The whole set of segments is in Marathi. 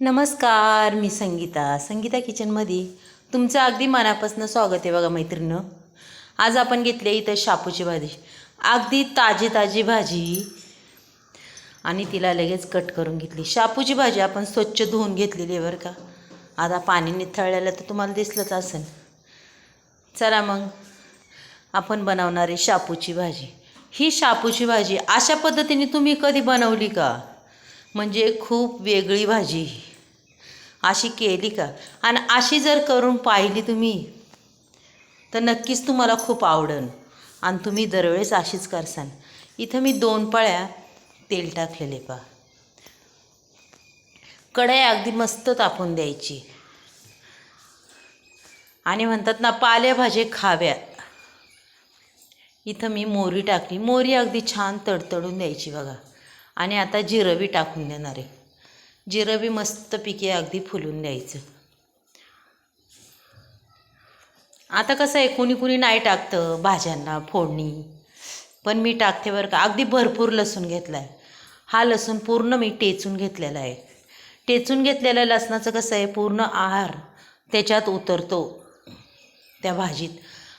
नमस्कार मी संगीता. संगीता किचनमध्ये तुमचं अगदी मनापासून स्वागत आहे बघा मैत्रिणं आज आपण घेतली इथं शापूची भाजी. अगदी ताजी ताजी भाजी. आणि तिला लगेच कट करून घेतली. शापूची भाजी आपण स्वच्छ धुवून घेतलेली आहे बरं का. आता पाणी निथळलेलं तर तुम्हाला दिसलंच असेल. चला मग आपण बनवणारी शापूची भाजी. ही शापूची भाजी अशा पद्धतीने तुम्ही कधी बनवली का? म्हणजे खूप वेगळी भाजी. अशी केली का? आणि अशी जर करून पाहिली तुम्ही तर नक्कीच तुम्हाला खूप आवडेल आणि तुम्ही दरवेळेस अशीच करसान. इथं मी दोन पळ्या तेल टाकलेले पा कढई अगदी मस्त तापून द्यायची. आणि म्हणतात ना पालेभाज्या खाव्या. इथं मी मोहरी टाकली. मोरी अगदी छान तडतडून द्यायची बघा. आणि आता जिरवी टाकून देणार आहे. जिरवी मस्त पिके अगदी फुलून द्यायचं. आता कसं आहे कुणी कुणी नाही टाकतं भाज्यांना फोडणी. पण मी टाकते बरं का अगदी भरपूर लसूण घेतला आहे हा लसूण पूर्ण मी टेचून घेतलेला आहे. टेचून घेतलेल्या लसणाचं कसं आहे पूर्ण आहार त्याच्यात उतरतो त्या भाजीत.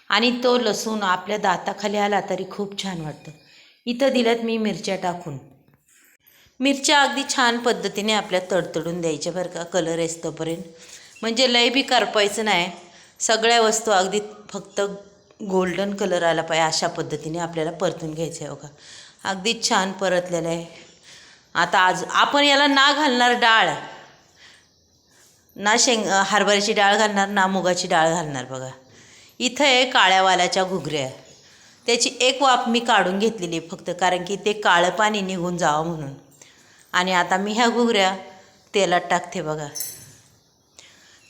आणि तो लसूण आपल्या दाताखाली आला तरी खूप छान वाटतं. इथं दिल्यात मी मिरच्या टाकून. मिरच्या अगदी छान पद्धतीने आपल्या तडतडून द्यायच्या बरं का कलर येतोपर्यंत म्हणजे लय बी करपायचं नाही. सगळ्या वस्तू अगदी फक्त गोल्डन कलर आला पाहिजे अशा पद्धतीने आपल्याला परतून घ्यायचं आहे बघा. अगदी छान परतलेलं आहे. आता आज आपण याला ना घालणार डाळ. ना शेंग हरभऱ्याची डाळ घालणार ना मुगाची डाळ घालणार बघा. इथं आहे काळ्यावाल्याच्या घुगऱ्या. त्याची एक वाफ मी काढून घेतलेली आहे फक्त कारण की ते काळं पाणी निघून जावं म्हणून. आणि आता मी ह्या घुगऱ्या तेलात टाकते बघा.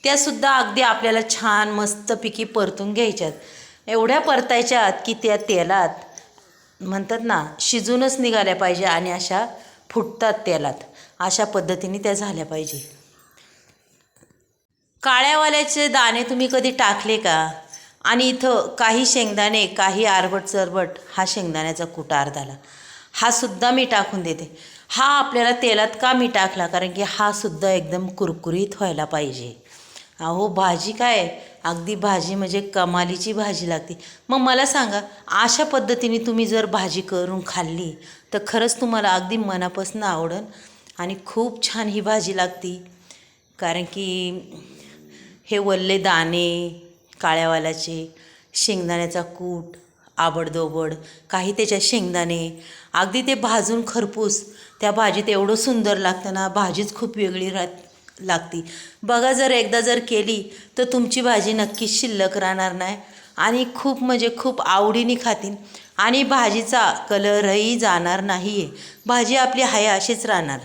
त्यासुद्धा अगदी आपल्याला छान मस्तपैकी परतून घ्यायच्यात. एवढ्या परतायच्यात की त्या तेलात म्हणतात ना शिजूनच निघाल्या पाहिजे आणि अशा फुटतात तेलात. अशा पद्धतीने त्या झाल्या पाहिजे. काळ्यावाल्याचे दाणे तुम्ही कधी टाकले का? आणि इथं काही शेंगदाणे काही आरबट चरबट हा शेंगदाण्याचा कुटार झाला. हा सुद्धा मी टाकून देते. हा आपल्याला तेलात का मी टाकला? कारण की हा सुद्धा एकदम कुरकुरीत व्हायला पाहिजे. अहो भाजी काय? अगदी भाजी म्हणजे कमालीची भाजी लागते. मग मला सांगा अशा पद्धतीने तुम्ही जर भाजी करून खाल्ली तर खरंच तुम्हाला अगदी मनापासून आवडन आणि खूप छान ही भाजी लागती. कारण की हे वल्ले दाणे काळ्यावालाचे शेंगदाण्याचा कूट आबडदोबड काही त्याच्यात शेंगदाणे अगदी ते भाजून खरपूस त्या भाजीत एवढं सुंदर लागतं ना भाजीच खूप वेगळी राहत लागती. बघा जर एकदा जर केली तर तुमची भाजी नक्कीच शिल्लक राहणार नाही आणि खूप म्हणजे खूप आवडीने खातील आणि भाजीचा कलरही जाणार नाही आहे भाजी आपली हाय अशीच राहणार.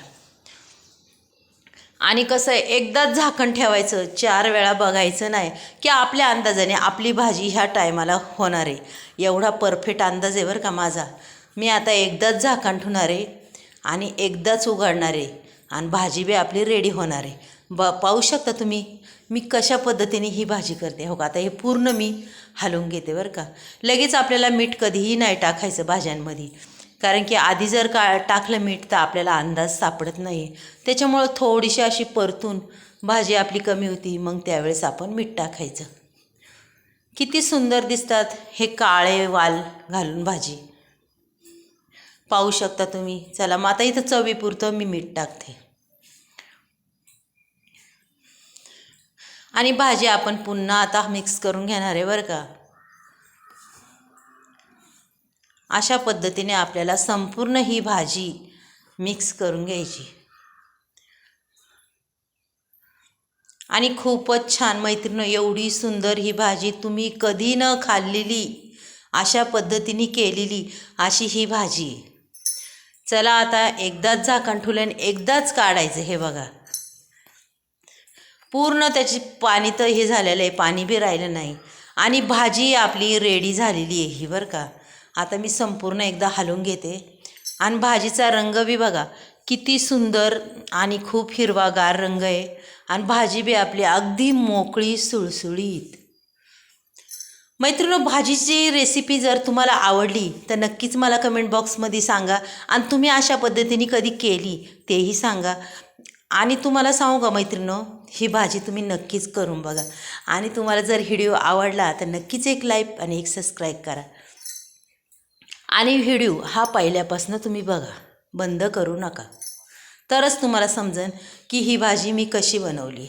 आणि कसं आहे एकदाच झाकण ठेवायचं चार वेळा बघायचं नाही की आपल्या अंदाजाने आपली भाजी ह्या टायमाला होणार आहे. एवढा परफेक्ट अंदाज आहे बरं का माझा. मी आता एकदाच झाकण ठेवणार आहे आणि एकदाच उघडणार आहे आणि भाजी बी आपली रेडी होणार आहे. ब पाहू शकता तुम्ही मी कशा पद्धतीने ही भाजी करते. हो का आता हे पूर्ण मी हलवून घेते बरं का. लगेच आपल्याला मीठ कधीही नाही टाकायचं भाज्यांमध्ये. कारण की आधी जर का टाकलं मीठ तर आपल्याला अंदाज सापडत नाही. त्याच्यामुळं थोडीशी अशी परतून भाजी आपली कमी होती मग त्यावेळेस आपण मीठ टाकायचं. किती सुंदर दिसतात हे काळे वाल घालून भाजी. पाहू शकता तुम्ही. चला मग आता इथं चवीपुरतं मी मीठ टाकते. आणि भाजी आपण पुन्हा आता मिक्स करून घेणार आहे बरं का. अशा पद्धतीने आपल्याला संपूर्ण ही भाजी मिक्स करून घ्यायची. आणि खूपच छान मैत्रिणी एवढी सुंदर ही भाजी तुम्ही कधी न खाल्लेली अशा पद्धतीने केलेली अशी ही भाजी. चला आता एकदाच झाकण ठेवलं एकदाच काढायचं हे बघा. पूर्ण त्याची पाणी तर हे झालेलं आहे पाणी बी राहिलं नाही. आणि भाजी आपली रेडी झालेली आहे ही बरं का. आता मी संपूर्ण एकदा हलवून घेते. आणि भाजीचा रंग बी बघा किती सुंदर आणि खूप हिरवागार रंग आहे. आणि भाजी बी आपली अगदी मोकळी सुळसुळीत. मैत्रिणी भाजीची रेसिपी जर तुम्हाला आवडली तर नक्कीच मला कमेंट बॉक्समध्ये सांगा. आणि तुम्ही अशा पद्धतीने कधी केली तेही सांगा. आणि तुम्हाला सांगू का मैत्रिणो ही भाजी तुम्ही नक्कीच करून बघा. आणि तुम्हाला जर व्हिडिओ आवडला तर नक्कीच एक लाईक आणि एक सबस्क्राईब करा. आणि व्हिडिओ हा पहिल्यापासून तुम्ही बघा. बंद करू नका. तरच तुम्हाला समजेल की ही भाजी मी कशी बनवली.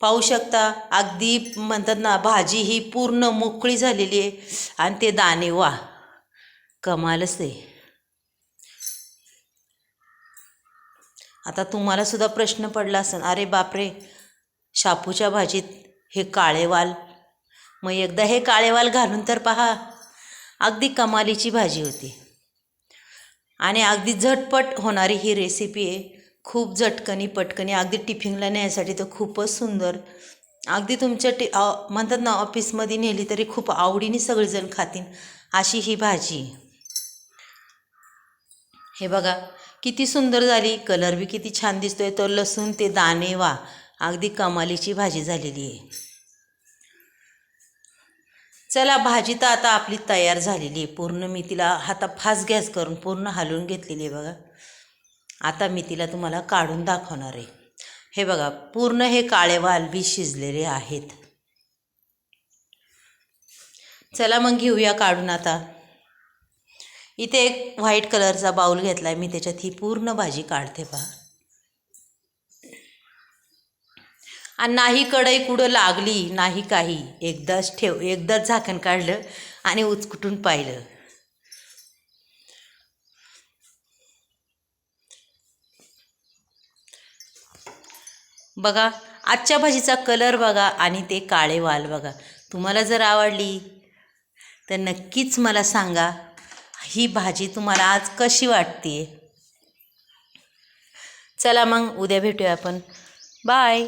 पाहू शकता अगदी म्हणतात ना भाजी ही पूर्ण मोकळी झालेली आहे आणि ते दाणे वा. कमालच आहे. आता तुम्हाला सुद्धा प्रश्न पडला असेल अरे बापरे शापूच्या भाजीत हे काळेवाल. मग एकदा हे काळेवाल घालून तर पहा. अगदी कमालीची भाजी होती. आणि अगदी झटपट होणारी ही रेसिपी आहे. खूप झटकनी पटकनी अगदी टिफिनला न्यायसाठी तर खूपच सुंदर. अगदी तुमच्या टी म्हणतात ना ऑफिसमध्ये नेली तरी खूप आवडीने सगळेजण खातील अशी ही भाजी हे बघा किती सुंदर झाली. कलर बी किती छान दिसतोय. तो लसूण ते दाणे वा अगदी कमालीची भाजी झालेली आहे. चला भाजी तर आता आपली तयार झालेली आहे. पूर्ण मी तिला हाता फास्ट गॅस करून पूर्ण हलवून घेतलेली आहे बघा. आता मी तिला तुम्हाला काढून दाखवणार आहे. हे बघा पूर्ण हे काळे वालबी शिजलेले आहेत. चला मग घेऊया काढून आता. इथे एक व्हाईट कलरचा बाऊल घेतला आहे मी त्याच्यात ही पूर्ण भाजी काढते पहा. आणि नाही कढई कुठं लागली नाही काही. एकदाच ठेव एकदाच झाकण काढलं आणि उचकुटून पाहिलं. बघा आजच्या भाजीचा कलर बघा आणि ते काळे वाल बघा. तुम्हाला जर आवडली तर नक्कीच मला सांगा ही भाजी तुम्हाला आज कशी वाटते? चला मग उद्या भेटूया आपण. बाय.